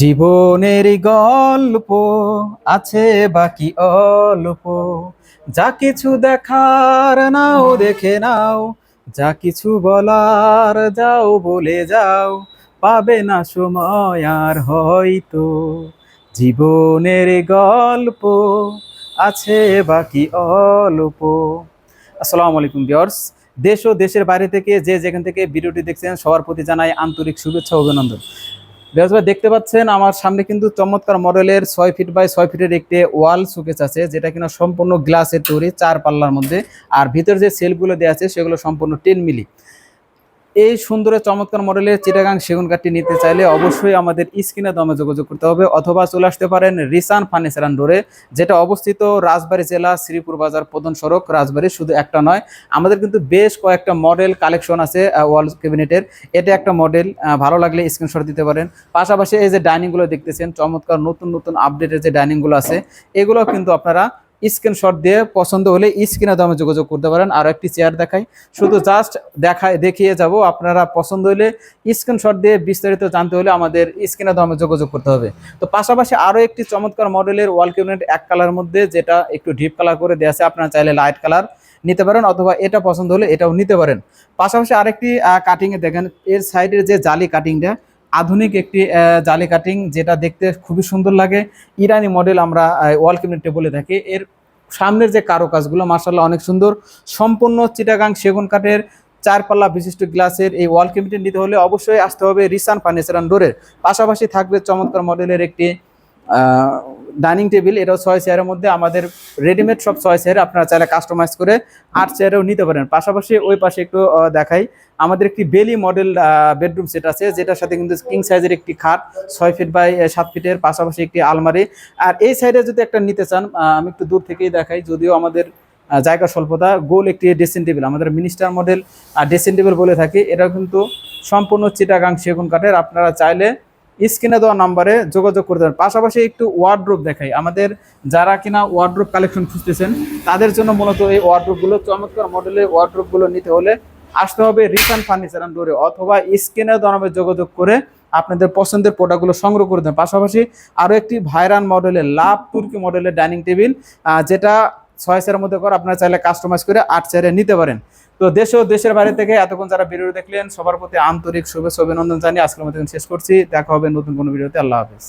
জীবনের গল্প আছে, বাকি অল্প। যা কিছু দেখার নাও, দেখে নাও। যা কিছু বলার যাও, বলে যাও। পাবে না সময় আর হয়তো। জীবনের গল্প আছে, বাকি অল্প। আসসালামু আলাইকুম, ভিউয়ার্স। দেশ ও দেশের বাইরে থেকে যে যেখান থেকে ভিডিওটি দেখছেন, সবার প্রতি জানাই আন্তরিক শুভেচ্ছা অভিনন্দন। ভাই, দেখতে পাচ্ছেন আমার সামনে কিন্তু চমৎকার মডেলের ছয় ফিট বাই ছয় ফিটের একটি ওয়াল শোকেস আছে, যেটা কিনা সম্পূর্ণ গ্লাসের তৈরি, চার পাল্লার মধ্যে। আর ভিতর যে সেলগুলো দেওয়া আছে, সেগুলো সম্পূর্ণ টেন মিলি। এই সুন্দর চমৎকার মডেলের চিটাগাং সেগুন কাঠটি নিতে চাইলে অবশ্যই আমাদের স্ক্রিনে দমে যোগাযোগ করতে হবে অথবা চলে আসতে পারেন রিসান ফার্নিচার ডোরে যেটা অবস্থিত রাজবাড়ী জেলা শ্রীপুর বাজার প্রধান সড়ক। রাজবাড়ী শুধু একটা নয়, আমাদের কিন্তু বেশ কয়েকটা মডেল কালেকশন আছে ওয়াল ক্যাবিনেটের। এটা একটা মডেল ভালো লাগলে স্ক্রিনশট দিতে পারেন। পাশাপাশি এই যে ডাইনিংগুলো দেখতেছেন, চমৎকার নতুন নতুন আপডেটের যে ডাইনিংগুলো আছে, এগুলো কিন্তু আপনারা স্ক্রিনশট দিয়ে পছন্দ হলে স্ক্রিনে দামে যোগাযোগ করতে পারেন। আর একটি চেয়ার দেখাই। শুধু জাস্ট দেখায়, দেখিয়ে যাব। আপনারা পছন্দ হলে স্ক্রিনশট দিয়ে বিস্তারিত জানতে হলে আমাদের স্ক্রিনে দামে যোগাযোগ করতে হবে। তো পাশাপাশি আরও একটি চমৎকার মডেলের ওয়াল ক্যাবিনেট এক কালার মধ্যে, যেটা একটু ডিপ কালার করে দেওয়া আছে। আপনারা চাইলে লাইট কালার নিতে পারেন, অথবা এটা পছন্দ হলে এটাও নিতে পারেন। পাশাপাশি আরেকটি কাটিংয়ে দেখেন, এর সাইডের যে জালি কাটিংটা আধুনিক একটি জালি কাটিং যেটা দেখতে খুবই সুন্দর লাগে। ইরানি মডেল আমরা ওয়াল ক্যাবিনেটে টেবলে থাকি এর সামনের যে কারও কাজগুলো মার্শাল্লাহ অনেক সুন্দর। সম্পূর্ণ চিটাগাং সেগুন কাঠের চারপাল্লা বিশিষ্ট গ্লাসের এই ওয়াল ক্যাবিনেট নিতে হলে অবশ্যই আসতে হবে রিসান ফার্নিচার অ্যান্ড ডোরের। পাশাপাশি থাকবে চমৎকার মডেলের একটি ডাইনিং টেবিল এটাও ছয় চেয়ারের মধ্যে আমাদের রেডিমেড সব ছয় চেয়ারে আপনারা চাইলে কাস্টমাইজ করে আট চেয়ারেও নিতে পারেন। পাশাপাশি ওই পাশে একটু দেখাই, আমাদের একটি বেলি মডেল বেডরুম সেট আছে, যেটার সাথে কিন্তু কিং সাইজের একটি খাট, ছয় ফিট বাই সাত ফিটের পাশাপাশি একটি আলমারি। আর এই সাইডে যদি একটা নিতে চান আমি একটু দূর থেকেই দেখাই, যদিও আমাদের জায়গা স্বল্পতা, গোল একটি ড্রেসিং টেবিল আমাদের মিনিস্টার মডেল ড্রেসিং টেবিল বলে থাকি এটা কিন্তু সম্পূর্ণ চিটাগাং সেগুন কাঠের। আপনারা চাইলে স্ক্রিনে দেওয়া নাম্বারে যোগাযোগ করতে পারেন পাশাপাশি একটু ওয়ার্ড্রোপ দেখাই। আমাদের যারা কিনা ওয়ার্ড্রোপ কালেকশন খুঁজতেছেন, তাদের জন্য মূলত এই ওয়ার্ড্রোপগুলো চমৎকার মডেলের ওয়ার্ড্রোপগুলো নিতে হলে আসতে হবে রিসান ফার্নিচার অ্যান্ড ডোরে অথবা স্ক্রিনে দেওয়া নামে যোগাযোগ করে আপনাদের পছন্দের প্রোডাক্টগুলো সংগ্রহ করে দেন পাশাপাশি আরও একটি ভাইরান মডেলের লাভ তুর্কি মডেলের ডাইনিং টেবিল যেটা ছয় চেয়ারের মধ্যে করে আপনারা চাইলে কাস্টমাইজ করে আট চেয়ারে নিতে পারেন। তো দেশ ও দেশের বাইরে থেকে এতক্ষণ যারা ভিডিও দেখলেন, সবার প্রতি আন্তরিক শুভেচ্ছা, অভিনন্দন জানিয়ে আজকের মতো শেষ করছি। দেখা হবে নতুন কোনো ভিডিওতে আল্লাহ হাফেজ।